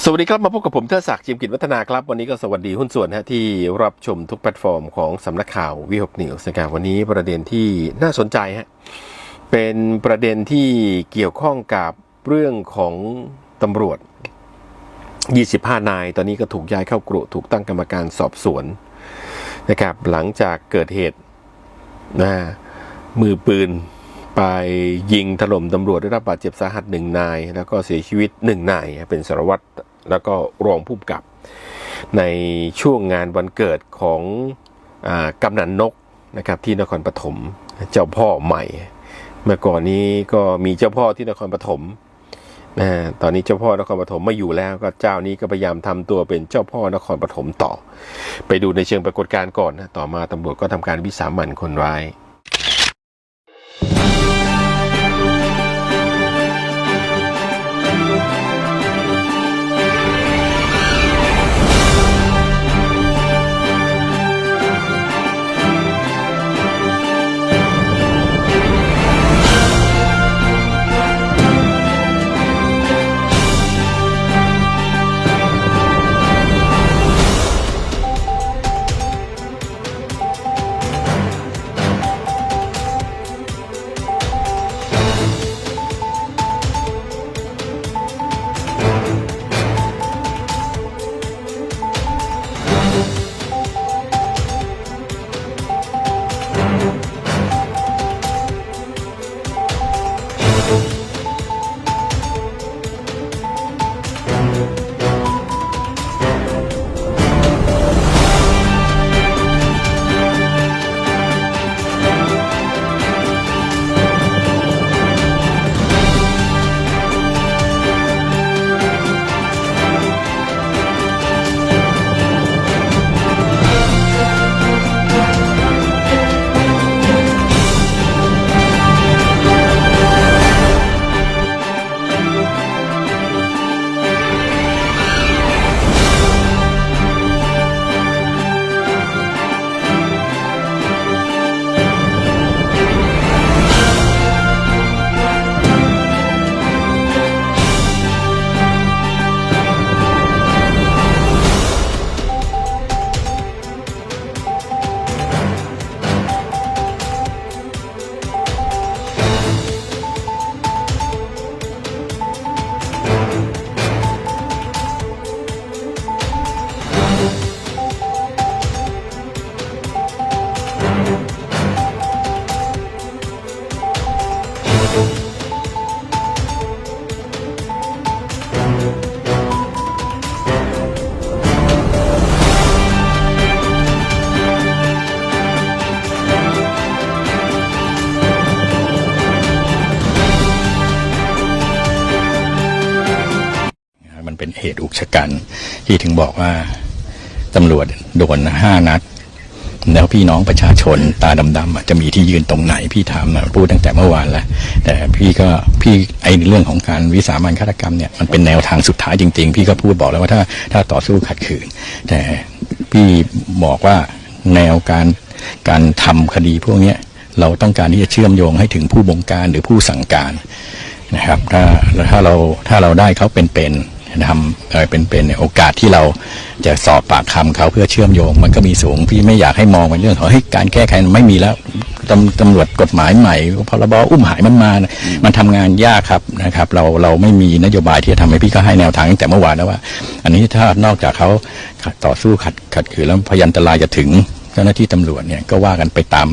สวัสดีครับ มาพบกับผมเทอศักดิ์จิมกิจวัฒนาครับ วันนี้ก็สวัสดีหุ้นส่วนฮะที่รับชมทุกแพลตฟอร์มของสำนักข่าววิหกนิวส์นะครับวันนี้ประเด็นที่น่าสนใจฮะเป็นประเด็นที่เกี่ยวข้องกับเรื่องของตำรวจ 25 นาย ตอนนี้ก็ถูกย้ายเข้ากรุถูกตั้งกรรมการสอบสวนนะครับหลังจากเกิดเหตุนะมือปืน ไปยิงถล่มตำรวจได้รับบาดเจ็บสาหัสหนึ่งนาย แล้วก็เสียชีวิตหนึ่งนาย เป็นสารวัตรแล้วก็รองผู้กำกับ ในช่วงงานวันเกิดของอกำนันนกนะครับที่นครปฐมเจ้าพ่อใหม่ เมื่อก่อนนี้ก็มีเจ้าพ่อที่นครปฐมนะตอนนี้เจ้าพ่อนครปฐมไม่อยู่แล้วก็เจ้านี้ก็พยายามทำตัวเป็นเจ้าพ่อนครปฐมต่อ ไปดูในเชิงปรากฏการณ์ก่อนนะต่อมาตำรวจก็ทำการวิสามันคนร้าย กัน ที่ถึงบอกว่าตำรวจโดนห้านัด แล้วพี่น้องประชาชนตาดำๆจะมีที่ยืนตรงไหนพี่ถามพูดตั้งแต่เมื่อวานแล้ว แต่พี่ก็พี่ไอเรื่องของการวิสามันฆาตกรรมเนี่ยมันเป็นแนวทางสุดท้ายจริง ๆ พี่ก็พูดบอกแล้วว่าถ้าถ้าต่อสู้ขัดขืน แต่พี่บอกว่าแนวการการทำคดีพวกเนี้ยเราต้องการที่จะเชื่อมโยงให้ถึงผู้บงการหรือผู้สั่งการนะครับ ถ้าถ้าเราถ้าเราได้เขาเป็นๆ ทำเอ่อเป็นๆเนี่ยโอกาสที่เราจะสอบปากคำเขาเพื่อเชื่อมโยง มันก็มีสูงพี่ไม่อยากให้มองเป็นเรื่องของเฮ้ยการแก้ไขไม่มีแล้วตำตำรวจกฎหมายใหม่พรบอุ้มหายมันมา มันทำงานยากครับนะครับ เราเราไม่มีนโยบายที่จะทำให้พี่ก็ให้แนวทางตั้งแต่เมื่อวานแล้วว่า อันนี้ถ้านอกจากเขาต่อสู้ขัดขัดขืนแล้วพยันตรายจะถึงเจ้าหน้าที่ตำรวจเนี่ยก็ว่ากันไปตาม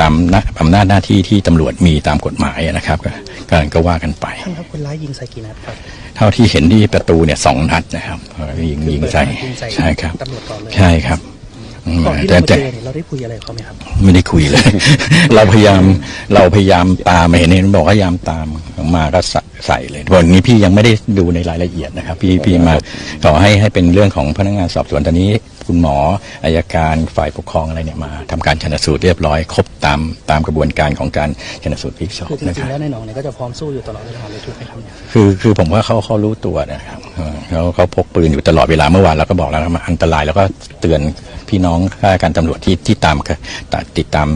ตามหน้าอำนาจหน้าที่ที่ตำรวจมีตามกฎหมายนะครับก็ก็ก็ว่ากันไปท่านครับคนร้ายยิงใส่กี่นัดครับเท่าที่เห็นที่ประตูเนี่ยสองนัดนะครับเออยิงยิงใส่ยิงใส่ใช่ครับตำรวจก่อนเลยใช่ครับอืมก่อนที่แต่เรามาเจแต่อเนี่ยเราได้คุยอะไรกับเขาไหมครับ ไม่ได้คุยเลย เราพยายามเราพยายามตามเห็นเห็นบอกว่าพยายามตามมาก็ใส่ใส่เลยวันนี้พี่ยังไม่ได้ดูในรายละเอียดนะครับ พี่พี่มาขอให้ให้เป็นเรื่องของพนักงานสอบสวนตอนนี้ คุณหมออายการฝ่ายปกครองอะไรเนี่ยมาทำการชนสูตรเรียบร้อยครบตามตามกระบวนการของการชนสูตรพลิกศพคือจนะคริรังๆบแล้วในหนองเนี่ยก็จะพร้อมสู้อยู่ตลอดเวลาเลยถูกไหมครับเนี่ยคือคือผมว่าเขาเขารู้ตัวนะครับเขาเขาพกปืนอยู่ตลอดเวลาเมื่อวานเราก็บอกแล้วมันอันตรายแล้วก็เตือนพี่น้องข้าราชการตำรวจที่ที่ตามติดตาม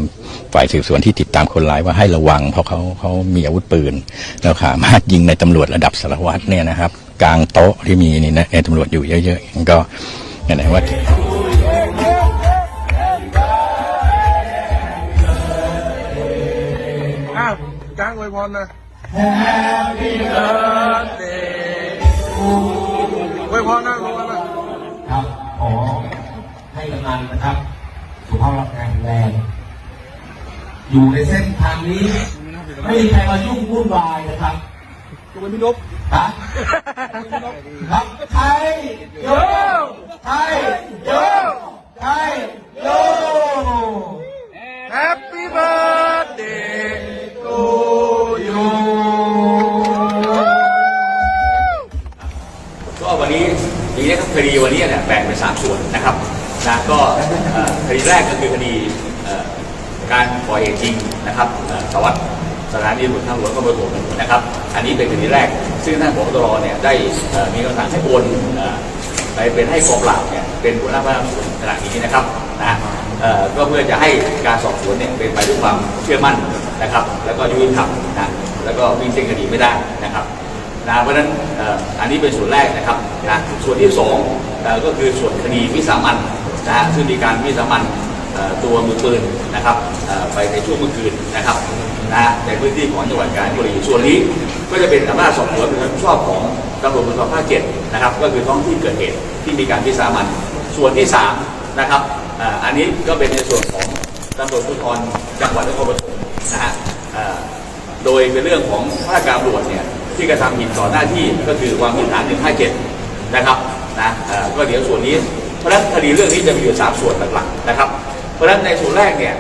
ฝ่ายสืบสวนที่ติดตามคนร้ายว่าให้ระวัง เพราะเขาเขามีอาวุธปืน แล้วสามารถยิงในตำรวจระดับสารวัตรเนี่ยนะครับ กลางโต๊ะที่มีนี่นะในตำรวจอยู่เยอะๆมันก็ไหนๆว่า พรนะอวยพรนะอวยพรนะครับขอให้กำนันนะครับ สุขภาพแข็งแรง อยู่ในเส้นทางนี้ ไม่มีใครมายุ่งวุ่นวายนะครับจุกเป็นพี่นพฮะครับไทยโยไทยโยไทยโยแฮป ก็วันนี้ดีนะครับคดีวันนี้เนี่ยแบ่งเป็นสามส่วนนะครับนะก็คดีแรกก็คือคดีการก่อเหตุจริงนะครับสวัสดิ์สถานีตำรวจทางหลวงก็เบอร์ผมนะครับ อันนี้เป็นคดีแรก ซึ่งท่านผบตรเนี่ยได้มีคำสั่งให้โอนไปเป็นให้กองปราบเนี่ยเป็นหัวหน้าพนักงานสวนขณะนี้นะครับนะก็เพื่อจะให้การสอบสวนเนี่ยเป็นไปด้วยความเชื่อมั่นนะครับ แล้วก็ยุติธรรมนะ แล้วก็วิ่งเส้นคดีไม่ได้นะครับนะเพราะฉะนั้นอันนี้เป็นส่วนแรกนะครับนะส่วนที่สองก็คือส่วนคดีวิสามันนะฮะซึ่งมีการวิสามันตัวมือปืนนะครับไปในช่วงเมื่อคืนนะครับนะในพื้นที่ของจังหวัดกาญจนบุรีส่วนนี้ก็จะเป็นอำนาจสอบสวนเป็นความชอบของตำรวจภูธรภาคเจ็ดนะครับก็คือท้องที่เกิดเหตุที่มีการวิสามันส่วนที่สามนะครับอันนี้ก็เป็นในส่วนของตำรวจภูธรจังหวัดนครปฐมนะฮะ โดยเป็นเรื่องของพนักานตำรวจเนี่ยที่กระทำผิดต่อหน้าที่ก็คือความผิดฐาน157 นะครับนะก็เดี๋ยวส่วนนี้เพราะฉะนั้นคดีเรื่องนี้จะมีอยู่สามส่วนหลักๆนะครับ เพราะฉะนั้นในส่วนแรกเนี่ย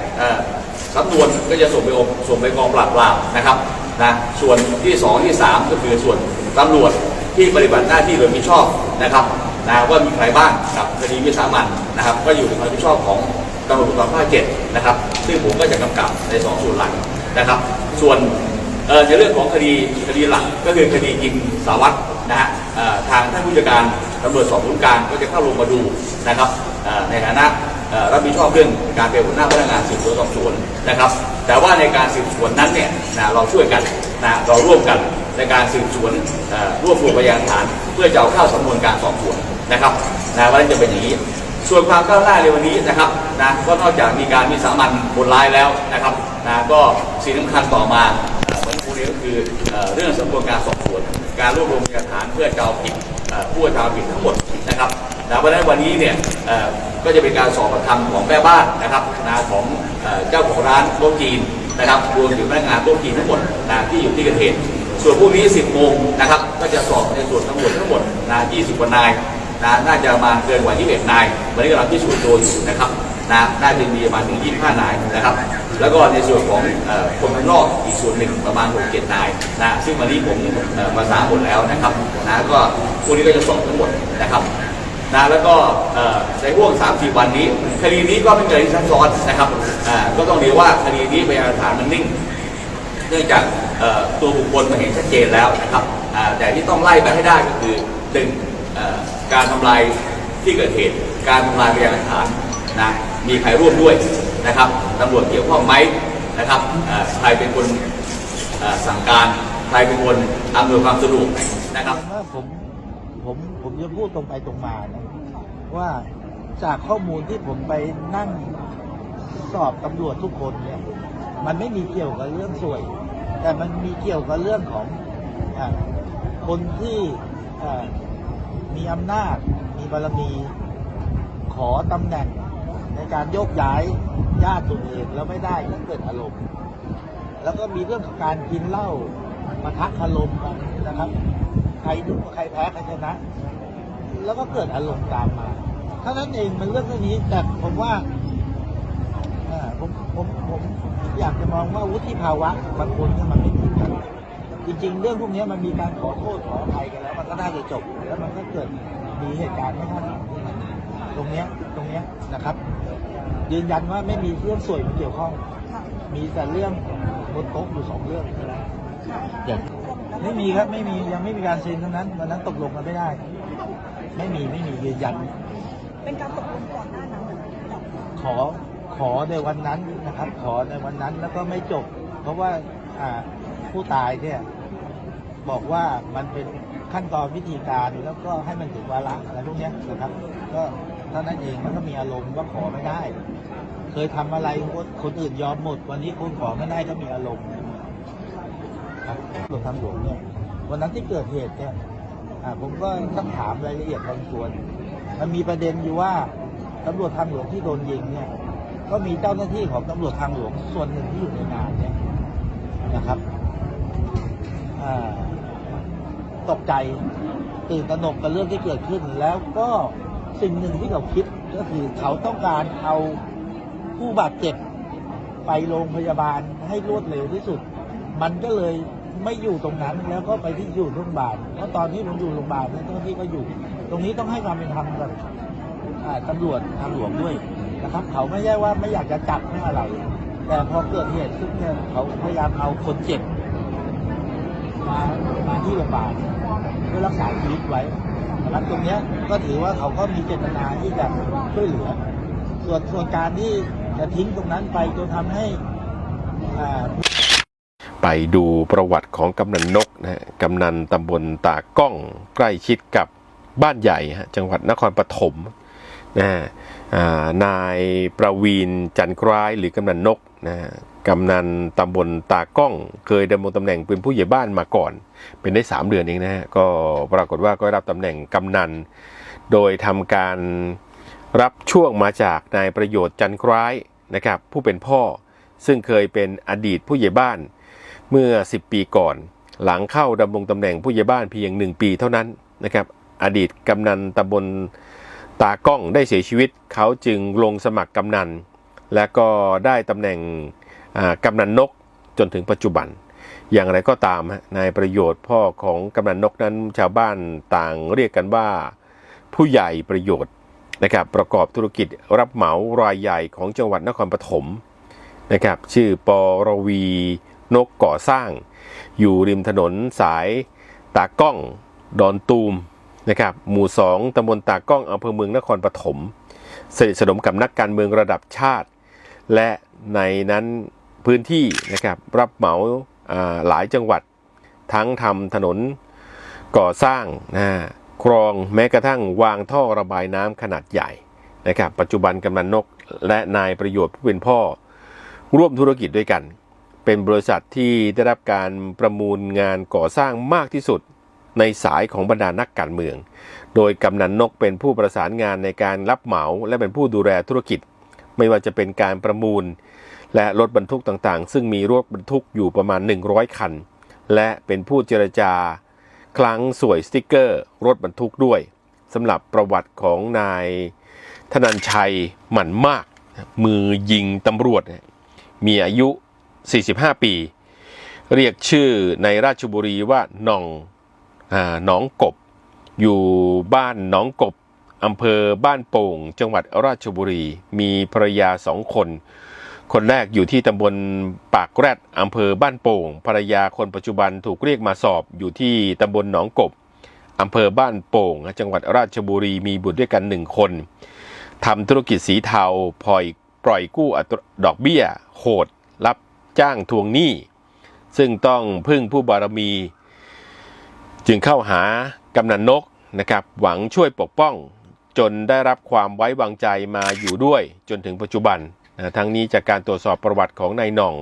สำนวนก็จะส่งไปองส่งไปกองปราบปรามนะครับนะส่วนที่สองที่สามก็คือส่วนตำรวจที่ปฏิบัติหน้าที่โดยมิชอบนะครับนะว่ามีใครบ้างกับคดีวิสามันนะครับ ก็อยู่ในความรับผิดชอบของตำรวจภูธรภาคเจ็ดนะครับ ซึ่งผมก็จะกำกับในสองส่วนหลักนะครับ ส่วน ในเรื่องของคดีคดีหลักก็คือคดียิงสาวัตรนะฮะทางท่านผู้จัดการตำรวจสอบสวนกลางก็จะเข้าลงมาดูนะครับในฐานะรับผิดชอบเรื่องการเป็นหัวหน้าพนักงานสืบสวนสอบสวนนะครับ แต่ว่าในการสืบสวนนั้นเนี่ยนะเราช่วยกันนะเราร่วมกันในการสืบสวนรวบรวมพยานฐาน เพื่อจะเอาเข้าสำนวนการสอบสวนนะครับนะวันนี้จะเป็นอย่างนี้ส่วนความก้าวหน้าในวันนี้นะครับนะก็นอกจากมีการมีสามัญคนร้ายแล้วนะครับนะก็สิ่งสำคัญต่อมา เอ่อเหมือนครูเรียนก็คือเอเรื่องสำนวนการสอบสวน การรวบรวมพยานฐานเพื่อจะเอาผิดผู้กระทำผิดทั้งหมดนะครับนะเพราะฉะนั้นวันนี้เนี่ยก็จะเป็นการสอบปากคำของแม่บ้านนะครับนะของเอเจ้าของร้านโต๊ะจีนนะครับรวมถึงพนักงานโต๊ะจีนทั้งหมดนะที่อยู่ที่เกิดเหตุส่วนพวกนี้ 10 โมงนะครับ ก็จะสอบในส่วนทั้งหมดทั้งหมดนะ20กว่านายนะน่าจะมาเกินกว่า21นาย วันนี้กำลังพิสูจน์ตัวอยู่นะครับนะน่าจะมีประมาณถึง25นายนะครับ แล้วก็ในส่วนของอคนข้างนอกอีกส่วนหนึ่งประมาณ6-7นายนะซึ่งวันนี้ผมเอ่อประสานหมดแล้วนะครับนะก็พวกนี้ก็จะสอบทั้งหมดนะครับนะแล้วก็ในห่วง 3-4 วันนี้ คดีนี้ก็ไม่เกิดที่ซับซ้อนนะครับก็ต้องเรียกว่าคดีนี้พยานหลักฐานมันนิ่ง เนื่องจากตัวบุคคลมาเห็นชัดเจนแล้วนะครับแต่ที่ต้องไล่ไปให้ได้ก็คือหนึ่งการทำลายที่เกิดเหตุ การทำลายพยานหลักฐานนะมีใครร่วมด้วย นะครับตำรวจเกี่ยวข้องไหมนะครับใครเป็นคนสั่งการใครเป็นคนอำนวยความสะดวกนะครับผมผมผมจะพูดตรงไปตรงมานะว่าจากข้อมูลที่ผมไปนั่งสอบตำรวจทุกคนเนี่ยมันไม่มีเกี่ยวกับเรื่องสวย แต่มันมีเกี่ยวกับเรื่องของอคนที่มีอำนาจ มีบารมี ขอตำแหน่ง ในการโยกย้ายญาติตัวเองแล้วไม่ได้ก็เกิดอารมณ์ แล้วก็มีเรื่องของการกินเหล้ามาทักอารมณ์กันนะครับ ใครดูใครแพ้ใครชนะ แล้วก็เกิดอารมณ์ตามมาเท่านั้นเองมันเรื่องแค่นี้แต่ผมว่าอ่าผมผมผมอยากจะมองว่าวุฒิภาวะบางคนเนี่ยมันไม่ถึงกันจริง ๆ เรื่องพวกนี้มันมีการขอโทษขออภัยกันแล้ว มันก็น่าจะจบ แล้วมันก็เกิดมีเหตุการณ์ไม่คาดฝันตรงเนี้ยตรงเนี้ยนะครับ ยืนยันว่าไม่มีเรื่องสวยมาเกี่ยวข้องมีแต่เรื่องบนโต๊ะอยู่สองเรื่องเท่านั้นอย่างไม่มีครับไม่มียังไม่มีการเซ็นทั้งนั้นวันนั้นตกลงกันไม่ได้ ไม่มีไม่มียืนยัน เป็นการตกลงก่อนหน้านั้นเหรอขอขอในวันนั้นนะครับ ขอในวันนั้นแล้วก็ไม่จบ เพราะว่าอ่าผู้ตายเนี่ยบอกว่ามันเป็นขั้นตอนวิธีการแล้วก็ให้มันถึงวาระอะไรพวกเนี้ยนะครับ ก็ เท่านั้นเองมันก็มีอารมณ์ว่าขอไม่ได้ เคยทำอะไรคนอื่นยอมหมด วันนี้คุณขอไม่ได้ก็มีอารมณ์ครับตำรวจทางหลวงเนี่ย วันนั้นที่เกิดเหตุเนี่ยผมก็ต้องถามรายละเอียดบางส่วน มันมีประเด็นอยู่ว่าตำรวจทางหลวงที่โดนยิงเนี่ย ก็มีเจ้าหน้าที่ของตำรวจทางหลวงส่วนหนึ่งที่อยู่ในงานเนี่ยนะครับตกใจตื่นตระหนกกับเรื่องที่เกิดขึ้นแล้วก็ สิ่งหนึ่งที่เขาคิดก็คือเขาต้องการเอาผู้บาดเจ็บไปโรงพยาบาลให้รวดเร็วที่สุด มันก็เลยไม่อยู่ตรงนั้นแล้วก็ไปที่อยู่โรงพยาบาลเพราะตอนนี้ผมอยู่โรงพยาบาลเจ้าหน้าที่ก็อยู่ ตรงนี้ต้องให้ความเป็นธรรมกับตำรวจทางหลวงด้วยนะครับ เขาไม่ใช่ว่าไม่อยากจะจับไม่อะไร แต่พอเกิดเหตุขึ้นเนี่ยเขาพยายามเอาคนเจ็บมามาที่โรงพยาบาลเพื่อรักษาชีวิตไว้ รับตรงเนี้ยก็ถือว่าเขาก็มีเจตนาที่จะช่วยเหลือ ส่วนส่วนการที่จะทิ้งตรงนั้นไปจนทำให้อ่า ไปดูประวัติของกำนันนกนะฮะกำนันตำบลตากล้องใกล้ชิดกับบ้านใหญ่ฮะจังหวัดนครปฐมนะฮะอ่านายประวีนจันทร์คล้ายหรือกำนันนกนะฮะ กำนันตำบลตากล้อง เคยดำรงตำแหน่งเป็นผู้ใหญ่บ้านมาก่อน เป็นได้ 3 เดือนเองนะฮะก็ปรากฏว่าก็รับตำแหน่งกำนัน โดยทำการรับช่วงมาจากนายประโยชน์จันทร์คล้ายนะครับผู้เป็นพ่อซึ่งเคยเป็นอดีตผู้ใหญ่บ้านเมื่อ 10 ปีก่อน หลังเข้าดำรงตำแหน่งผู้ใหญ่บ้านเพียง 1 ปีเท่านั้นนะครับอดีตกำนันตำบลตากล้องได้เสียชีวิต เขาจึงลงสมัครกำนัน และก็ได้ตำแหน่ง กำนันนกจนถึงปัจจุบัน อย่างไรก็ตามนายประโยชน์พ่อของกำนันนกนั้นชาวบ้านต่างเรียกกันว่า ผู้ใหญ่ประโยชน์นะครับประกอบธุรกิจรับเหมารายใหญ่ของจังหวัดนครปฐมนะครับชื่อปอรวีนกก่อสร้าง อยู่ริมถนนสายตากล้องดอนตูมนะครับหมู่ 2ตำบลตากล้องอำเภอเมืองนครปฐมสนิทสนมกับนักการเมืองระดับชาติ และในนั้น พื้นที่นะครับรับเหมาหลายจังหวัด ทั้งทำถนนก่อสร้างนะครองแม้กระทั่งวางท่อระบายน้ำขนาดใหญ่นะครับปัจจุบันกำนันนกและนายประโยชน์ผู้เป็นพ่อ ร่วมธุรกิจด้วยกัน เป็นบริษัทที่ได้รับการประมูลงานก่อสร้างมากที่สุดในสายของบรรดานักการเมือง โดยกำนันนกเป็นผู้ประสานงานในการรับเหมาและเป็นผู้ดูแลธุรกิจ ไม่ว่าจะเป็นการประมูล และรถบรรทุกต่างๆ ซึ่งมีรถบรรทุกอยู่ประมาณ 100 คัน และเป็นผู้เจรจาครั้งสวยสติกเกอร์ รถบรรทุกด้วยสำหรับประวัติของนายธนันชัยหมั่นมาก มือยิงตำรวจ มีอายุ 45 ปี เรียกชื่อในราชบุรีว่าหนองหนองกบ อยู่บ้านหนองกบอำเภอบ้านโป่ง จังหวัดราชบุรี มีภรรยาสองคน คนแรกอยู่ที่ตำบลปากแรดอำเภอบ้านโป่งภรรยาคนปัจจุบันถูกเรียกมาสอบอยู่ที่ตำบลหนองกบอำเภอบ้านโป่ง จังหวัดราชบุรีมีบุตรด้วยกันหนึ่งคนทำธุรกิจสีเทาปล่อยปล่อยกู้อดอกเบี้ย โหด รับจ้างทวงหนี้ ซึ่งต้องพึ่งผู้บารมี จึงเข้าหากำนันนกนะครับหวังช่วยปกป้อง จนได้รับความไว้วางใจมาอยู่ด้วยจนถึงปัจจุบัน ทั้งนี้จากการตรวจสอบประวัติของนายหน่อง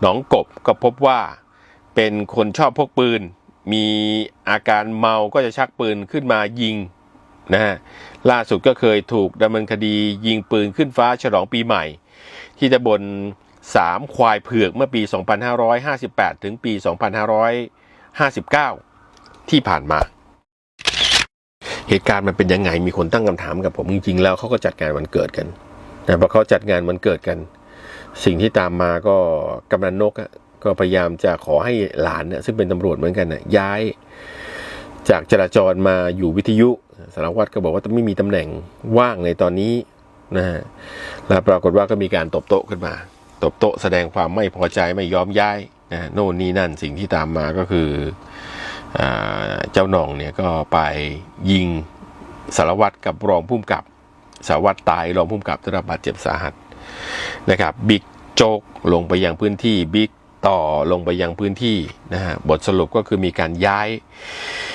หนองกบก็พบว่าเป็นคนชอบพกปืน มีอาการเมาก็จะชักปืนขึ้นมายิงนะฮะล่าสุดก็เคยถูกดำเนินคดียิงปืนขึ้นฟ้าฉลองปีใหม่ ที่ตำบลสามควายเผือกเมื่อปี 2558 ถึงปี 2559 ที่ผ่านมา เหตุการณ์มันเป็นยังไงมีคนตั้งคำถามกับผมจริงๆแล้วเขาก็จัดงานวันเกิดกัน นะพอเขาจัดงานวันเกิดกัน สิ่งที่ตามมาก็กำนันนกอะก็พยายามจะขอให้หลานเนี่ยซึ่งเป็นตำรวจเหมือนกันนะย้ายจากจราจรมาอยู่วิทยุสารวัตรก็บอกว่าไม่มีตำแหน่งว่างในตอนนี้นะฮะแล้วปรากฏว่าก็มีการตบโต๊ะขึ้นมา ตบโต๊ะแสดงความไม่พอใจไม่ยอมย้ายนะโน่นนี่นั่นสิ่งที่ตามมาก็คืออเจ้าหน่องเนี่ยก็ไปยิงสารวัตรกับรองผู้กำกับ สารวัตรตายรองผู้กำกับได้รับบาดเจ็บสาหัสนะครับบิ๊กโจ๊กลงไปยังพื้นที่บิ๊กต่อลงไปยังพื้นที่นะฮะบทสรุปก็คือมีการย้าย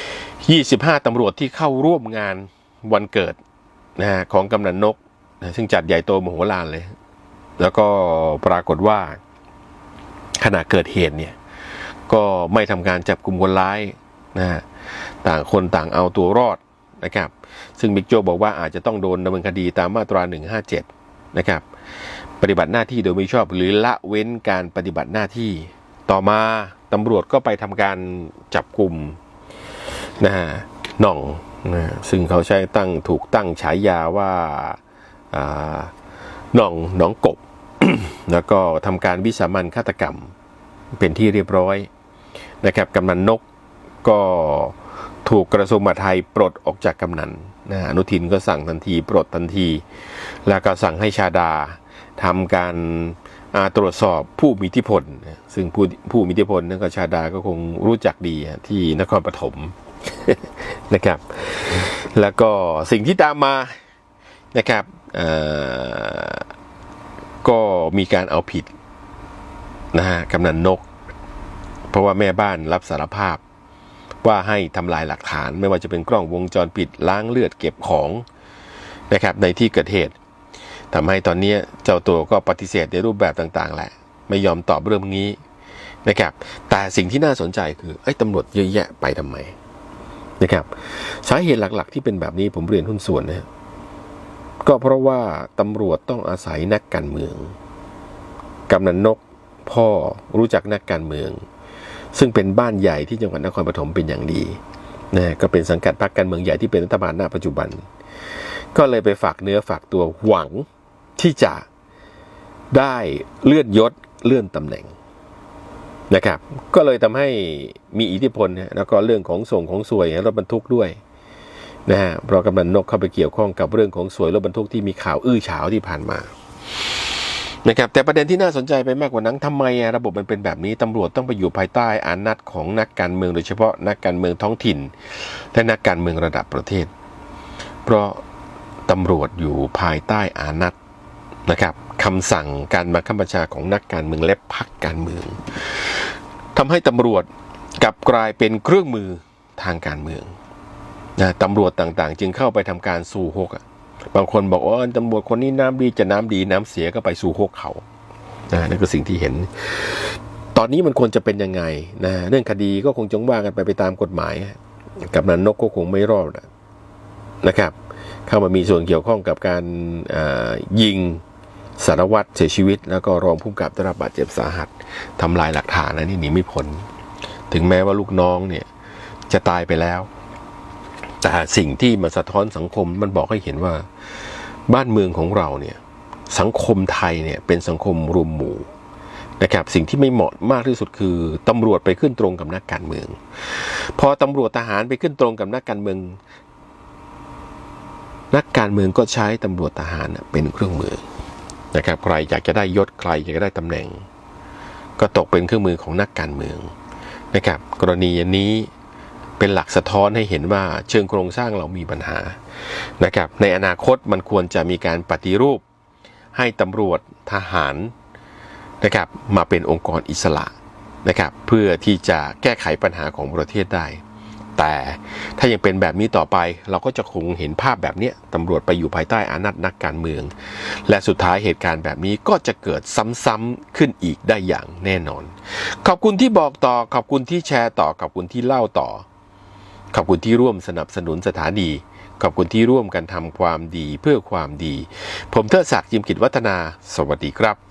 25ตำรวจที่เข้าร่วมงานวันเกิดนะฮะของกำนันนกนะซึ่งจัดใหญ่โตมโหฬารเลย แล้วก็ปรากฏว่าขณะเกิดเหตุเนี่ยก็ไม่ทำการจับกลุ่มคนร้ายนะฮะต่างคนต่างเอาตัวรอด นะครับ ซึ่งบิ๊กโจ๊กบอกว่าอาจจะต้องโดนดำเนินคดีตามมาตรา 157 นะครับ ปฏิบัติหน้าที่โดยไม่ชอบหรือละเว้นการปฏิบัติหน้าที่ ต่อมาตำรวจก็ไปทำการจับกลุ่มนะฮะหน่องนะซึ่งเขาใช้ตั้งถูกตั้งฉายาว่าอ่าหน่องหนองกบ แล้วก็ทำการวิสามันฆาตกรรมเป็นที่เรียบร้อยนะครับกำนันนกก็ ถูกกระทรวงมหาดไทยปลดออกจากกำนันนะฮะอนุทินก็สั่งทันที ปลดทันที แล้วก็สั่งให้ชาดาทำการาตรวจสอบผู้มีอิทธิพล ซึ่งผู้ผู้มีอิทธิพลนั่นก็ชาดาก็คงรู้จักดีที่นครปฐมนะครับ แล้วก็สิ่งที่ตามมานะครับก็มีการเอาผิดนะฮะกำนันนก เพราะว่าแม่บ้านรับสารภาพ ว่าให้ทำลายหลักฐาน ไม่ว่าจะเป็นกล้องวงจรปิดล้างเลือดเก็บของนะครับในที่เกิดเหตุทำให้ตอนนี้เจ้าตัวก็ปฏิเสธในรูปแบบต่างๆแหละ ไม่ยอมตอบเรื่องนี้นะครับแต่สิ่งที่น่าสนใจคือไอ้ตำรวจเยอะแยะไปทำไมนะครับสาเหตุหลักๆ ที่เป็นแบบนี้ผมเรียนหุ้นส่วนนะก็เพราะว่าตำรวจต้องอาศัยนักการเมืองกำนันนกพ่อรู้จักนักการเมือง ซึ่งเป็นบ้านใหญ่ที่จังหวัดนครปฐมเป็นอย่างดีนะก็เป็นสังกัดพรรคการเมืองใหญ่ที่เป็นรัฐบาลณปัจจุบัน ก็เลยไปฝากเนื้อฝากตัวหวังที่จะได้เลื่อนยศเลื่อนตำแหน่งนะครับ ก็เลยทำให้มีอิทธิพลนะแล้วก็เรื่องของส่งของสวยรถบรรทุกด้วยนะฮะเพราะกำนันนกเข้าไปเกี่ยวข้องกับเรื่องของสวยรถบรรทุกที่มีข่าวอื้อฉาวที่ผ่านมา นะครับแต่ประเด็นที่น่าสนใจไปมากกว่านั้นทำไมระบบมันเป็นแบบนี้ตำรวจต้องไปอยู่ภายใต้อานัตของนักการเมืองโดยเฉพาะนักการเมืองท้องถิ่น และนักการเมืองระดับประเทศ เพราะตำรวจอยู่ภายใต้อานัตนะครับคำสั่งการมาคับบัญชาของนักการเมืองและพรรคการเมืองทำให้ตำรวจกลับกลายเป็นเครื่องมือทางการเมืองนะตำรวจต่างๆ จึงเข้าไปทำการสู่หกอะ บางคนบอกว่าตำรวจคนนี้น้ำดีจะน้ำดีน้ำเสียก็ไปสู่หกเขานะนั่นคือสิ่งที่เห็น ตอนนี้มันควรจะเป็นยังไงนะเรื่องคดีก็คงจงว่ากันไปไปตามกฎหมายกับนันนกก็คงไม่รอดนะครับ เข้ามามีส่วนเกี่ยวข้องกับการยิงสารวัตรเสียชีวิต แล้วก็รองผู้กำกับได้รับบาดเจ็บสาหัสทำลายหลักฐานนะนี่หนีไม่พ้นถึงแม้ว่าลูกน้องเนี่ยจะตายไปแล้ว แต่สิ่งที่มันสะท้อนสังคมมันบอกให้เห็นว่า บ้านเมืองของเราเนี่ยสังคมไทยเนี่ยเป็นสังคมรวมหมู่นะครับสิ่งที่ไม่เหมาะมากที่สุดคือตำรวจไปขึ้นตรงกับนักการเมือง พอตำรวจทหารไปขึ้นตรงกับนักการเมือง นักการเมืองก็ใช้ตำรวจทหารเป็นเครื่องมือนะครับใครอยากจะได้ยศใครอยากจะได้ตำแหน่ง ก็ตกเป็นเครื่องมือของนักการเมืองนะครับกรณีนี้ เป็นหลักสะท้อนให้เห็นว่าเชิงโครงสร้างเรามีปัญหานะครับในอนาคตมันควรจะมีการปฏิรูป ให้ตำรวจทหารนะครับมาเป็นองค์กรอิสระนะครับเพื่อที่จะแก้ไขปัญหาของประเทศได้ แต่ถ้ายังเป็นแบบนี้ต่อไปเราก็จะคงเห็นภาพแบบนี้ตำรวจไปอยู่ภายใต้อานัตนักการเมือง และสุดท้ายเหตุการณ์แบบนี้ก็จะเกิดซ้ำๆขึ้นอีกได้อย่างแน่นอน ขอบคุณที่บอกต่อขอบคุณที่แชร์ต่อขอบคุณที่เล่าต่อ ขอบคุณที่ร่วมสนับสนุนสถานี ขอบคุณที่ร่วมกันทำความดีเพื่อความดี ผมเทิดศักดิ์ยิมกิจวัฒนา สวัสดีครับ